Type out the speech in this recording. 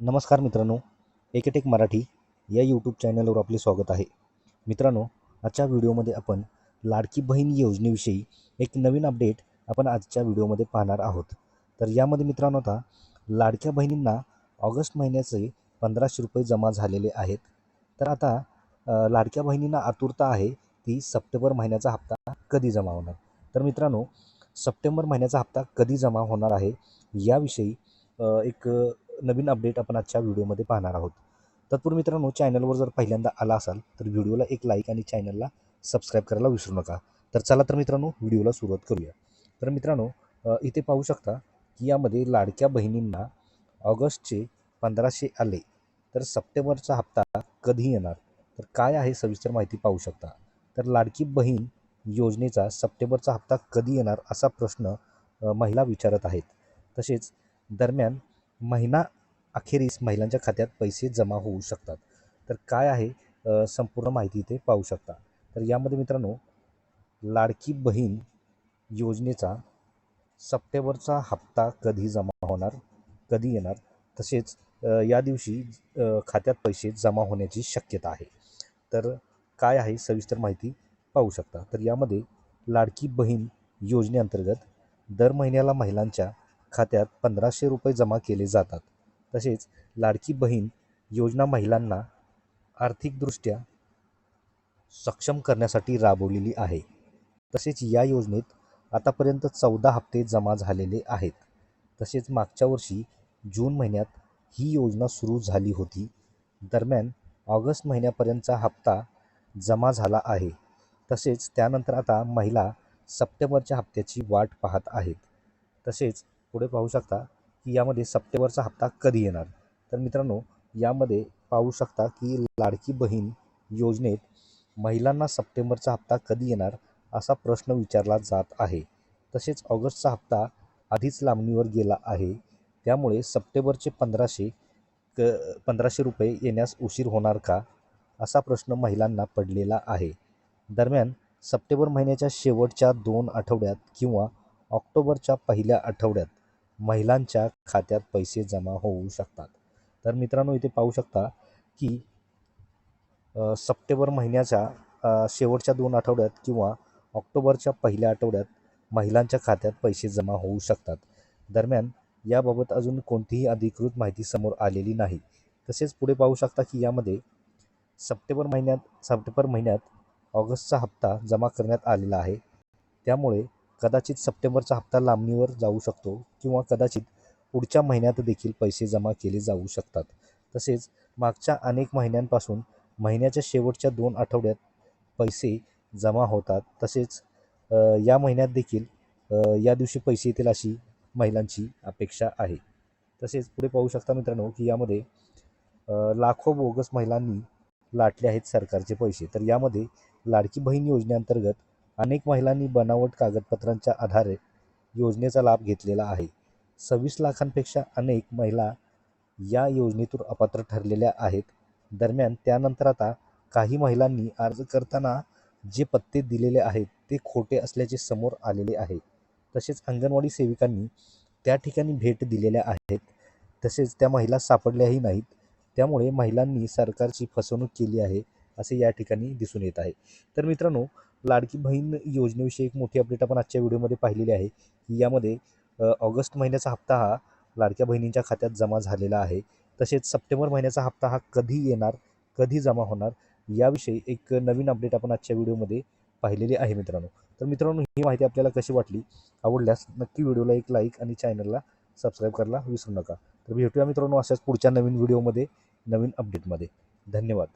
नमस्कार मित्रांनो एकेटेक मराठी या यूट्यूब चॅनलवर आपले स्वागत आहे. मित्रांनो आजच्या व्हिडिओमध्ये आपण लाडकी बहीण योजनेविषयी एक नवीन अपडेट आपण आजच्या व्हिडिओमध्ये पाहणार आहोत. तर यामध्ये मित्रांनो आता लाडक्या बहिणींना ऑगस्ट महिन्याचे पंधराशे रुपये जमा झालेले आहेत. तर आता लाडक्या बहिणींना आतुरता आहे ती सप्टेंबर महिन्याचा हप्ता कधी जमा होणार? तर मित्रांनो सप्टेंबर महिन्याचा हप्ता कधी जमा होणार आहे? याविषयी एक नवीन अपडेट आपण आजच्या व्हिडिओमध्ये पाहणार आहोत. तत्पूर्वी मित्रांनो चॅनलवर जर पहिल्यांदा आला असाल तर व्हिडिओला एक लाईक आणि चॅनलला सबस्क्राईब करायला विसरू नका. तर चला तर मित्रांनो व्हिडिओला सुरुवात करूया. तर मित्रांनो इथे पाहू शकता की यामध्ये लाडक्या बहिणींना ऑगस्टचे पंधराशे आले तर सप्टेंबरचा हप्ता कधी येणार? तर काय आहे सविस्तर माहिती पाहू शकता? तर लाडकी बहीण योजनेचा सप्टेंबरचा हप्ता कधी येणार असा प्रश्न महिला विचारत आहेत. तसेच दरम्यान महिना अखेरीस महिलांच्या खात्यात पैसे जमा होऊ शकतात. तर काय आहे संपूर्ण माहिती इथे पाहू शकता. तर यामध्ये मित्रांनो लाडकी बहीण योजनेचा सप्टेंबरचा हप्ता कधी जमा होणार कधी येणार तसेच या दिवशी खात्यात पैसे जमा होण्याची शक्यता आहे. तर काय आहे सविस्तर माहिती पाहू शकता. तर यामध्ये लाडकी बहीण योजनेअंतर्गत दर महिन्याला महिलांच्या खात्यात पंधराशे रुपये जमा केले जातात. तसेच लाडकी बहीण योजना महिलांना आर्थिकदृष्ट्या सक्षम करण्यासाठी राबवलेली आहे. तसेच या योजनेत आतापर्यंत चौदा हप्ते जमा झालेले आहेत. तसेच मागच्या वर्षी जून महिन्यात ही योजना सुरू झाली होती. दरम्यान ऑगस्ट महिन्यापर्यंतचा हप्ता जमा झाला आहे. तसेच त्यानंतर आता महिला सप्टेंबरच्या हप्त्याची वाट पाहत आहेत. तसेच पुढे पाहू शकता की यामध्ये सप्टेंबरचा हप्ता कधी येणार. तर मित्रांनो यामध्ये पाहू शकता की लाडकी बहीण योजनेत महिलांना सप्टेंबरचा हप्ता कधी येणार असा प्रश्न विचारला जात आहे. तसेच ऑगस्टचा हप्ता आधीच लांबणीवर गेला आहे. त्यामुळे सप्टेंबरचे पंधराशे क पंधराशे रुपये येण्यास उशीर होणार का असा प्रश्न महिलांना पडलेला आहे. दरम्यान सप्टेंबर महिन्याच्या शेवटच्या दोन आठवड्यात किंवा ऑक्टोबरच्या पहिल्या आठवड्यात महिलांच्या खात्यात पैसे जमा होऊ शकतात. तर मित्रांनो इथे पाहू शकता की सप्टेंबर महिन्याच्या शेवटच्या दोन आठवड्यात किंवा ऑक्टोबरच्या पहिल्या आठवड्यात महिलांच्या खात्यात पैसे जमा होऊ शकतात. दरम्यान याबाबत अजून कोणतीही अधिकृत माहिती समोर आलेली नाही. तसेच पुढे पाहू शकता की यामध्ये सप्टेंबर महिन्यात सप्टेंबर महिन्यात ऑगस्टचा हप्ता जमा करण्यात आलेला आहे. त्यामुळे कदाचित सप्टेंबरचा हप्ता लांबणीवर जाऊ शकतो किंवा कदाचित पुढच्या महिन्यात देखील पैसे जमा केले जाऊ शकतात. तसेच मागच्या अनेक महिन्यांपासून महिन्याच्या शेवटच्या दोन आठवड्यात पैसे जमा होतात. तसेच या महिन्यात देखील या दिवशी पैसे येतील अशी महिलांची अपेक्षा आहे. तसेच पुढे पाहू शकता मित्रांनो की यामध्ये लाखो बोगस महिलांनी लाटले आहेत सरकारचे पैसे. तर यामध्ये लाडकी बहीण योजनेअंतर्गत अनेक महिलांनी बनावट कागदपत्रांच्या आधारे योजनेचा लाभ घेतलेला आहे. सव्वीस लाखांपेक्षा अनेक महिला या योजनेतून अपात्र ठरलेल्या आहेत. दरम्यान त्यानंतर आता काही महिलांनी अर्ज करताना जे पत्ते दिलेले आहेत ते खोटे असल्याचे समोर आलेले आहे. तसेच अंगणवाडी सेविकांनी त्या ठिकाणी भेट दिलेल्या आहेत. तसेच त्या महिला सापडल्याही नाहीत. त्यामुळे महिलांनी सरकारची फसवणूक केली आहे असे या ठिकाणी दिसून येत आहे. तर मित्रांनो लाडकी बहीण योजनेविषयी एक मोठी अपडेट आपण आजच्या व्हिडिओमध्ये पाहिलेली आहे की यामध्ये ऑगस्ट महिन्याचा हप्ता हा लाडक्या बहिणींच्या खात्यात जमा झालेला आहे. तसेच सप्टेंबर महिन्याचा हप्ता हा कधी येणार कधी जमा होणार याविषयी एक नवीन अपडेट आपण आजच्या व्हिडिओमध्ये पाहिलेली आहे मित्रांनो. तर मित्रांनो ही माहिती आपल्याला कशी वाटली आवडल्यास नक्की व्हिडिओला एक लाईक आणि चॅनलला सबस्क्राईब करायला विसरू नका. तर भेटूया मित्रांनो अशाच पुढच्या नवीन व्हिडिओमध्ये नवीन अपडेटमध्ये धन्यवाद.